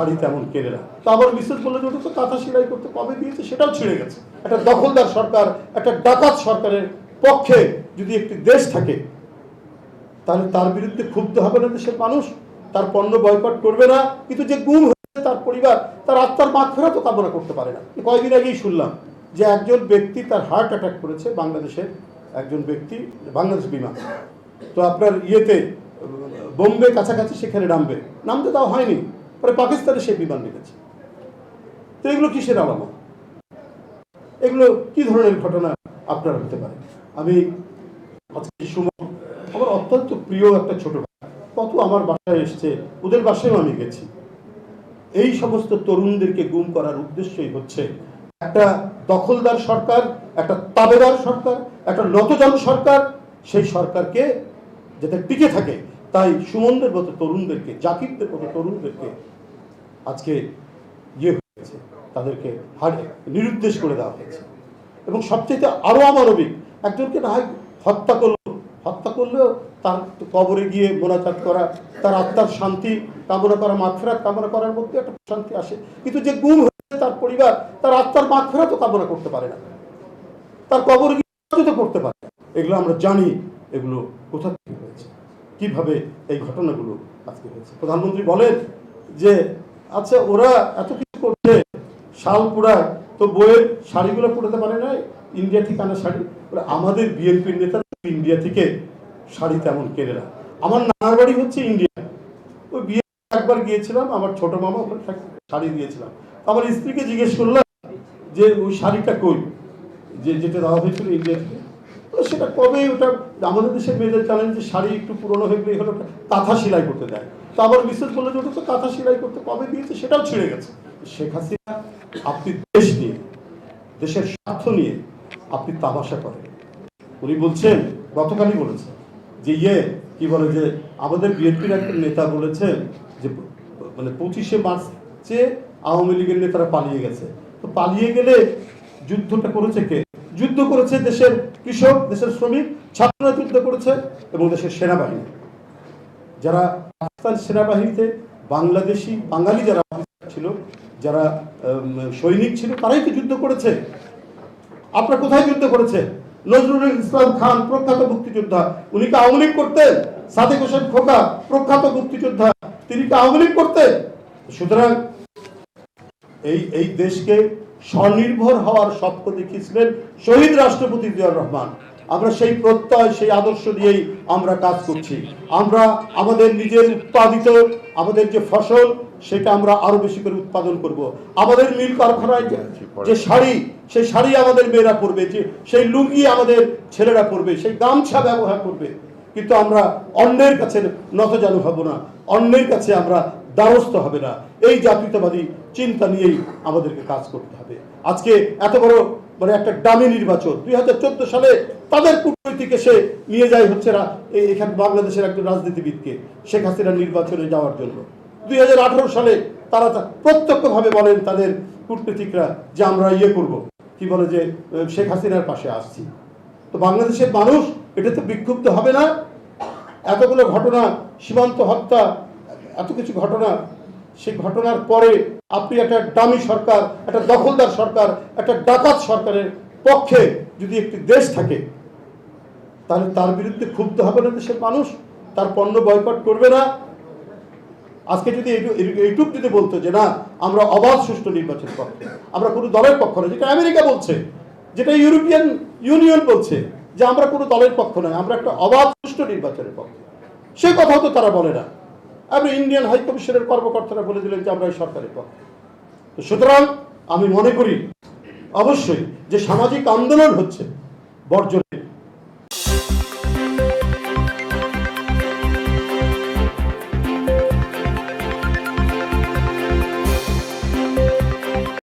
শাড়ি তেমন কেনে না। তো আমার মিসেস বলল যে ওটা তো কাঁথা সেলাই করতে কবে দিয়েছে সেটাও ছিঁড়ে গেছে। একটা দখলদার সরকার, একটা ডাকাত সরকারের পক্ষে যদি একটি দেশ থাকে, তাহলে তার বিরুদ্ধে ক্ষুব্ধ হবে না দেশের মানুষ, তার পণ্য বয়কট করবে না, কিন্তু যে গুম হয়েছে তার পরিবার, তার আত্মার মাঠ ফেরা তো কামনা করতে পারে না। কয়েকদিন আগেই শুনলাম যে একজন ব্যক্তি তার হার্ট অ্যাটাক করেছে বাংলাদেশের, একজন ব্যক্তি বাংলাদেশ বিমান। তো আপনার ইয়েতে, বোম্বে কাছাকাছি সেখানে নামবে। নামতে তাও হয়নি। পরে পাকিস্তানে সেই বিমান রেখেছে তো এগুলো কিসের আলামত? এগুলো কি ধরনের ঘটনা আপনার হতে পারে? আমি আজকে আমার অত্যন্ত প্রিয় একটা ছোট কত আমার বাসায় এসছে, ওদের বাসায়ও আমি গেছি। এই সমস্ত তরুণদেরকে গুম করার উদ্দেশ্যই হচ্ছে একটা দখলদার সরকার, একটা তাবেদার সরকার, একটা নতজন সরকার। সেই সরকারকে যাতে টিকে থাকে, তাই সুমনদের মতো তরুণদেরকে, জাকিরদের মতো তরুণদেরকে আজকে ইয়ে হয়েছে, তাদেরকে নিরুদ্দেশ করে দেওয়া হয়েছে। এবং সবচেয়ে আরও অমানবিক, একজনকে না হয় হত্যা করল, হত্যা করলেও তার কবরে গিয়ে মোনাজাত করা, তার আত্মার শান্তি কামনা করা, মাগফেরাত কামনা করার মধ্যে একটা শান্তি আসে। কিন্তু যে গুম হয়েছে তার পরিবার, তার আত্মার মাগফেরাতও কামনা করতে পারে না। তার কবরে গিয়ে করতে পারে। এগুলো আমরা জানি, এগুলো কোথা থেকে হয়েছে? কীভাবে এই ঘটনাগুলো আজকে হয়েছে? প্রধানমন্ত্রী বলেন যে আচ্ছা ওরা এত কিছু করছে, শাল পুরায় তো বইয়ের শাড়িগুলো পড়তে পারে না ইন্ডিয়া থেকে আনা শাড়ি? ওরা আমাদের বিএনপির নেতারা ইন্ডিয়া থেকে শাড়ি তেমন কেনে না। আমার নানার বাড়ি হচ্ছে ইন্ডিয়া। ওই বিয়ে একবার গিয়েছিলাম, আমার ছোট মামা ওখানে শাড়ি দিয়েছিলাম। আমার স্ত্রীকে জিজ্ঞেস করলাম যে, ওই শাড়িটা কই? যে, যেটা দেওয়া হয়েছিল ইন্ডিয়া থেকে। সেটা কবে ওটা আমাদের দেশের মেয়েদের জানেন যে শাড়ি একটু পুরনো হয়ে গেলে হলো কাঁথা সেলাই করতে দেয়। তো আমার মিসেস বলল যে তো কাঁথা সেলাই করতে কবে দিয়েছে সেটাও ছিঁড়ে গেছে। শেখ হাসিনা, আপনি দেশ নিয়ে, দেশের স্বার্থ নিয়ে আপনি তামাশা করেন। উনি বলছেন, গতকালই বলেছেন যে ইয়ে কি বলে যে আমাদের বিএনপির একটা নেতা বলেছেন যে মানে পঁচিশে মার্চে আওয়ামী লীগের নেতারা পালিয়ে গেছে। তো পালিয়ে গেলে যুদ্ধটা করেছে কে? যুদ্ধ করেছে দেশের কৃষক, দেশের শ্রমিক, ছাত্ররা যুদ্ধ করেছে এবং দেশের সেনাবাহিনী। যারা পাকিস্তান সেনাবাহিনীতে বাংলাদেশি, বাঙালি যারা ছিল, যারা সৈনিক ছিল, তারাই তো যুদ্ধ করেছে। আপনার কোথায় যুদ্ধ করেছে? নজরুল ইসলাম খান, প্রখ্যাত মুক্তিযোদ্ধা, উনি কি আওয়ামী লীগ করতেন? সাদেক হোসেন খোকা, প্রখ্যাত মুক্তিযোদ্ধা, তিনি কি আওয়ামী লীগ করতেন? সুতরাং এই এই দেশকে স্বনির্ভর হওয়ার স্বপ্ন দেখিয়েছিলেন শহীদ রাষ্ট্রপতি জিয়াউর রহমান। আমরা সেই প্রত্যয় সেই আদর্শ দিয়েই আমরা কাজ করছি। আমরা আমাদের নিজের উৎপাদিত আমাদের যে ফসল সেটা আমরা আরও বেশি করে উৎপাদন করব। আমাদের মিল কারখানায় যে- যে শাড়ি সেই শাড়ি আমাদের মেয়েরা পরবে যে সেই লুঙ্গি আমাদের ছেলেরা পরবে সেই গামছা ব্যবহার করবে। কিন্তু আমরা অন্যের কাছে নতজানু হব না। অন্যের কাছে আমরা দ্বারস্থ হবে না। এই জাতীয়তাবাদী চিন্তা নিয়েই আমাদেরকে কাজ করতে হবে। আজকে এত বড় মানে একটা ডামি নির্বাচন, দুই হাজার চোদ্দ সালে তাদের কূটনৈতিক এসে নিয়ে যায় হচ্ছে এই- এখানে বাংলাদেশের একজন রাজনীতিবিদকে, শেখ হাসিনা নির্বাচনে যাওয়ার জন্য। দুই হাজার আঠারো সালে তারা প্রত্যক্ষভাবে বলেন তাদের কূটনীতিকরা যে আমরা ইয়ে করব। কি বলে যে শেখ হাসিনার পাশে আসছি। তো বাংলাদেশের মানুষ, এটা তো বিক্ষুব্ধ হবে না। এতগুলো ঘটনা, সীমান্ত হত্যা, এত কিছু ঘটনা সেই ঘটনার পরে আপনি একটা দামি সরকার, একটা দখলদার সরকার, একটা ডাকাত সরকারের পক্ষে যদি একটি দেশ থাকে, তাহলে তার বিরুদ্ধে ক্ষুব্ধ হবে না দেশের মানুষ, তার পণ্য বয়কট করবে না। আজকে যদি এইটু- এই- এইটুক যদি বলতো যে না, আমরা অবাধ সুষ্ঠু নির্বাচন পক্ষে আমরা কোনো দলের পক্ষ নয়, যেটা আমেরিকা বলছে, যেটা ইউরোপিয়ান ইউনিয়ন বলছে, যে আমরা কোনো দলের পক্ষ নয়, আমরা একটা অবাধ সুষ্ঠু নির্বাচনের পক্ষে। সে কথাও তো তারা বলে না। আপনি ইন্ডিয়ান হাই কমিশনের কর্মকর্তারা বলে দিলেন যে আমরা এই সরকারের পক্ষে। তো সুতরাং আমি মনে করি, অবশ্যই যে সামাজিক আন্দোলন হচ্ছে বর্জনের